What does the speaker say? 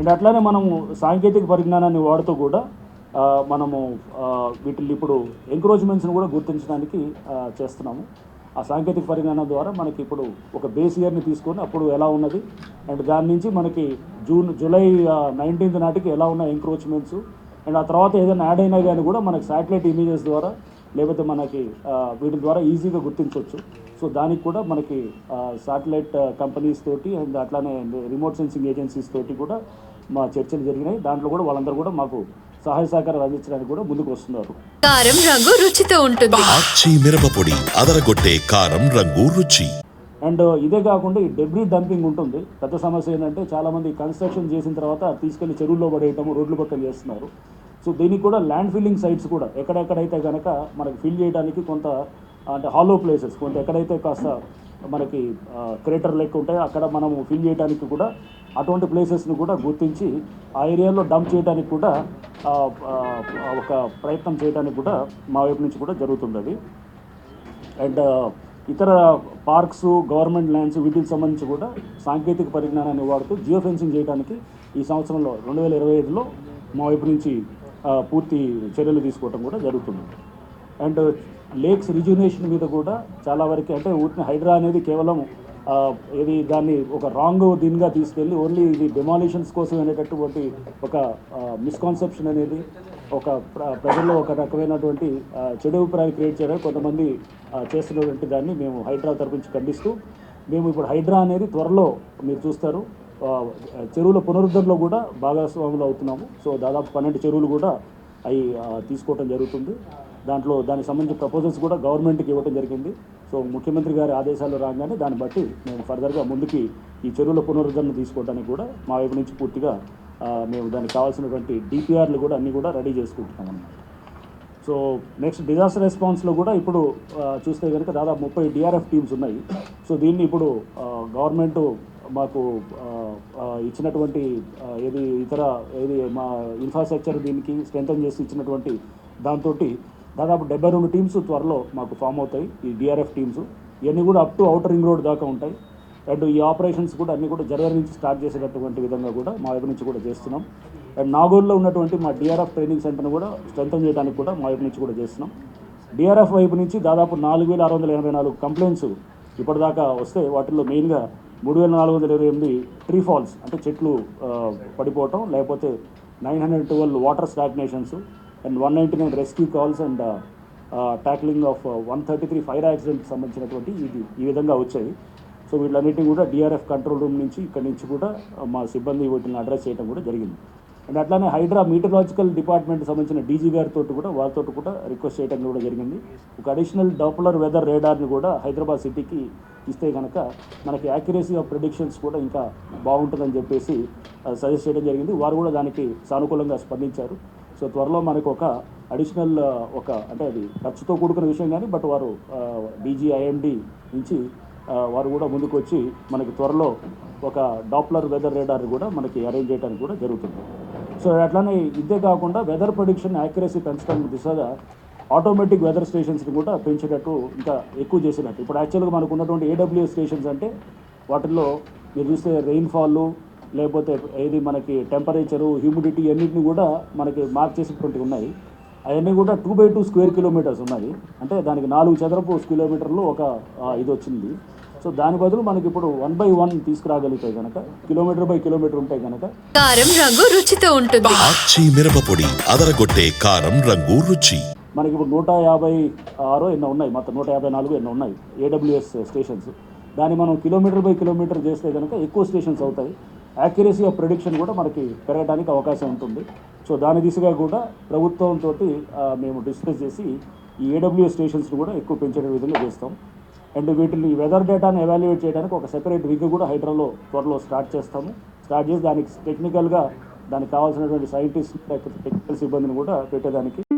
And అట్లానే మనము సాంకేతిక పరిజ్ఞానాన్ని వాడుతూ కూడా మనము ఆ, వీటిని ఇప్పుడు ఎంక్రోచ్మెంట్స్ని కూడా గుర్తించడానికి చేస్తున్నాము. ఆ సాంకేతిక పరిజ్ఞానం ద్వారా మనకి ఇప్పుడు ఒక బేస్ ఇయర్ని తీసుకొని అప్పుడు ఎలా ఉన్నది అండ్ దాని నుంచి మనకి జూన్ జూలై నైన్టీన్త్ నాటికి ఎలా ఉన్నాయి ఎంక్రోచ్మెంట్స్ అండ్ ఆ తర్వాత ఏదైనా యాడ్ అయినా కానీ కూడా మనకి శాటిలైట్ ఇమేజెస్ ద్వారా లేకపోతే మనకి వీటి ద్వారా ఈజీగా గుర్తించవచ్చు. సో దానికి కూడా మనకి శాటిలైట్ కంపెనీస్ తోటి అండ్ అట్లానే రిమోట్ సెన్సింగ్ ఏజెన్సీస్ తోటి కూడా మా చర్చలు జరిగినాయి. దాంట్లో కూడా వాళ్ళందరూ కూడా మాకు సహాయ సహకారాలు అందించడానికి కూడా ముందుకు వస్తున్నారు. కారం రంగు రుచితో ఉంటుంది. ఆచి మిరపపొడి అదరగొట్టే కారం రంగు రుచి. అండ్ ఇదే కాకుండా ఈ డెబ్రీ డంపింగ్ ఉంటుంది. పెద్ద సమస్య ఏంటంటే చాలామంది కన్స్ట్రక్షన్ చేసిన తర్వాత తీసుకెళ్ళి చెరువుల్లో పడేయటం రోడ్ల పక్కన చేస్తున్నారు. సో దీనికి కూడా ల్యాండ్ ఫిల్లింగ్ సైట్స్ కూడా ఎక్కడెక్కడైతే కనుక మనకి ఫిల్ చేయడానికి కొంత అంటే హాలో ప్లేసెస్ కొంత ఎక్కడైతే కాస్త మనకి క్రేటర్ లెక్క ఉంటాయో అక్కడ మనము ఫిల్ చేయడానికి కూడా అటువంటి ప్లేసెస్ని కూడా గుర్తించి ఆ ఏరియాలో డంప్ చేయడానికి కూడా ఒక ప్రయత్నం చేయడానికి కూడా మా వైపు నుంచి కూడా జరుగుతుంది అండ్ ఇతర పార్క్స్ గవర్నమెంట్ ల్యాండ్స్ వీటికి సంబంధించి కూడా సాంకేతిక పరిజ్ఞానాన్ని వాడుతూ జియో ఫెన్సింగ్ చేయడానికి ఈ సంవత్సరంలో రెండు వేల ఇరవై ఐదులో మా వైపు నుంచి పూర్తి చర్యలు తీసుకోవటం కూడా జరుగుతుంది. అండ్ లేక్స్ రిజ్యునేషన్ మీద కూడా చాలా వరకు అంటే ఊరిని హైడ్రా అనేది కేవలం ఇది దాన్ని ఒక రాంగ్ దీనిగా తీసుకెళ్ళి ఓన్లీ ఇది డెమాలిషన్స్ కోసం అనేటటువంటి ఒక మిస్కాన్సెప్షన్ అనేది ఒక ప్ర- ప్రజల్లో ఒక రకమైనటువంటి చెడు అభిప్రాయాలు క్రియేట్ చేయడం కొంతమంది చేస్తున్నటువంటి దాన్ని మేము హైడ్రా తరపు నుంచి ఖండిస్తూ మేము ఇప్పుడు హైడ్రా అనేది త్వరలో మీరు చూస్తారు. చెరువుల పునరుద్ధరణలో కూడా భాగస్వాములు అవుతున్నాము. సో దాదాపు పన్నెండు చెరువులు కూడా అవి తీసుకోవటం జరుగుతుంది. దాంట్లో దానికి సంబంధించిన ప్రపోజల్స్ కూడా గవర్నమెంట్కి ఇవ్వడం జరిగింది. సో ముఖ్యమంత్రి గారి ఆదేశాలు రాగానే దాన్ని బట్టి మేము ఫర్దర్గా ముందుకి ఈ చెరువుల పునరుద్ధరణ తీసుకోవడానికి కూడా మా వైపు నుంచి పూర్తిగా మేము దానికి కావాల్సినటువంటి డిపిఆర్లు కూడా అన్నీ కూడా రెడీ చేసుకుంటున్నాం అన్నమాట. సో నెక్స్ట్ డిజాస్టర్ రెస్పాన్స్లో కూడా ఇప్పుడు చూస్తే కనుక దాదాపు ముప్పై డిఆర్ఎఫ్ టీమ్స్ ఉన్నాయి. సో దీన్ని ఇప్పుడు గవర్నమెంట్ మాకు ఇచ్చినటువంటి ఏది ఇతర ఏది మా ఇన్ఫ్రాస్ట్రక్చర్ దీనికి స్ట్రెంథన్ చేసి ఇచ్చినటువంటి దాంతో దాదాపు డెబ్బై రెండు టీమ్స్ త్వరలో మాకు ఫామ్ అవుతాయి ఈ డిఆర్ఎఫ్ టీమ్స్ ఇవన్నీ కూడా up to outer ring road దాకా ఉంటాయి. అండ్ ఈ ఆపరేషన్స్ కూడా అన్నీ కూడా జనవరి నుంచి స్టార్ట్ చేసేటటువంటి విధంగా కూడా మా వైపు నుంచి కూడా చేస్తున్నాం. అండ్ నాగోల్లో ఉన్నటువంటి మా డిఆర్ఎఫ్ ట్రైనింగ్ సెంటర్ను కూడా స్ట్రెంథన్ చేయడానికి కూడా మా వైపు నుంచి కూడా చేస్తున్నాం. డిఆర్ఎఫ్ వైపు నుంచి దాదాపు నాలుగు వేల ఆరు వందల ఎనభై నాలుగు కంప్లైంట్స్ ఇప్పటిదాకా వస్తే వాటిల్లో మెయిన్గా మూడు వేల నాలుగు వందల ఇరవై ఎనిమిది ట్రీ ఫాల్స్ అంటే చెట్లు పడిపోవటం లేకపోతే nine hundred twelve water stagnations and one ninety nine rescue calls and tackling of one thirty three fire accident సంబంధించినటువంటి ఇది ఈ విధంగా వచ్చాయి. సో వీళ్ళన్నిటిని కూడా డిఆర్ఎఫ్ కంట్రోల్ రూమ్ నుంచి ఇక్కడ నుంచి కూడా మా సిబ్బంది వీటిని అడ్రస్ చేయడం కూడా జరిగింది. అండ్ అట్లానే హైడ్రా మీటరాలజికల్ డిపార్ట్మెంట్ సంబంధించిన డీజీ గారితో కూడా వారితో కూడా రిక్వెస్ట్ చేయడం కూడా జరిగింది. ఒక అడిషనల్ డాపులర్ వెదర్ రేడార్ని కూడా హైదరాబాద్ సిటీకి ఇస్తే కనుక మనకి యాక్యురసీ ఆఫ్ ప్రిడిక్షన్స్ కూడా ఇంకా బాగుంటుందని చెప్పేసి సజెస్ట్ చేయడం జరిగింది. వారు కూడా దానికి సానుకూలంగా స్పందించారు. సో త్వరలో మనకు ఒక అడిషనల్ ఒక అంటే అది ఖర్చుతో కూడుకున్న విషయం కానీ బట్ వారు డీజీఐఎండి నుంచి వారు కూడా ముందుకు వచ్చి మనకి త్వరలో ఒక డాప్లర్ వెదర్ రేడార్ కూడా మనకి అరేంజ్ చేయడానికి కూడా జరుగుతుంది. సో అట్లానే ఇదే కాకుండా వెదర్ ప్రొడిక్షన్ యాక్యురసీ పెంచడానికి దిశగా ఆటోమేటిక్ వెదర్ స్టేషన్స్ని కూడా పెంచేటట్టు ఇంకా ఎక్కువ చేసినట్టు ఇప్పుడు యాక్చువల్గా మనకు ఉన్నటువంటి ఏడబ్ల్యూఎస్ స్టేషన్స్ అంటే వాటిల్లో మీరు చూస్తే రెయిన్ఫాల్ లేకపోతే ఏది మనకి టెంపరేచరు హ్యూమిడిటీ అన్నిటిని కూడా మనకి మార్క్ చేసేటువంటి ఉన్నాయి. అవన్నీ కూడా two by two square kilometers ఉన్నాయి. అంటే దానికి నాలుగు చదరపు కిలోమీటర్లు ఒక ఇది వచ్చింది. సో దాని బదులు మనకి ఇప్పుడు వన్ బై వన్ తీసుకురాగలిగితే కనుక కిలోమీటర్ బై కిలోమీటర్ ఉంటాయి కనుక కారం రంగు రుచితో ఉంటుంది. మిరపపొడి అదరగొట్టే కారం రంగు రుచి. మనకి ఇప్పుడు నూట యాభై ఆరు ఎన్నో ఉన్నాయి మొత్తం నూట యాభై నాలుగు ఎన్నో ఉన్నాయి ఏడబ్ల్యూఎస్ స్టేషన్స్ దాన్ని మనం కిలోమీటర్ బై కిలోమీటర్ చేస్తే కనుక ఎక్కువ స్టేషన్స్ అవుతాయి. యాక్యురసీ ఆఫ్ ప్రిడిక్షన్ కూడా మనకి పెరగడానికి అవకాశం ఉంటుంది. సో దాని దిశగా కూడా ప్రభుత్వంతో మేము డిస్కస్ చేసి ఈ ఏడబ్ల్యూఎస్ స్టేషన్స్ని కూడా ఎక్కువ పెంచే విధంగా చేస్తాం. అండ్ వీటిని వెదర్ డేటాను ఎవాల్యుయేట్ చేయడానికి ఒక సెపరేట్ విగ్ కూడా హైడ్రాలో త్వరలో స్టార్ట్ చేస్తాము. స్టార్ట్ చేసి దానికి టెక్నికల్గా దానికి కావాల్సినటువంటి సైంటిస్ట్ లేకపోతే టెక్నికల్ సిబ్బందిని కూడా పెట్టేదానికి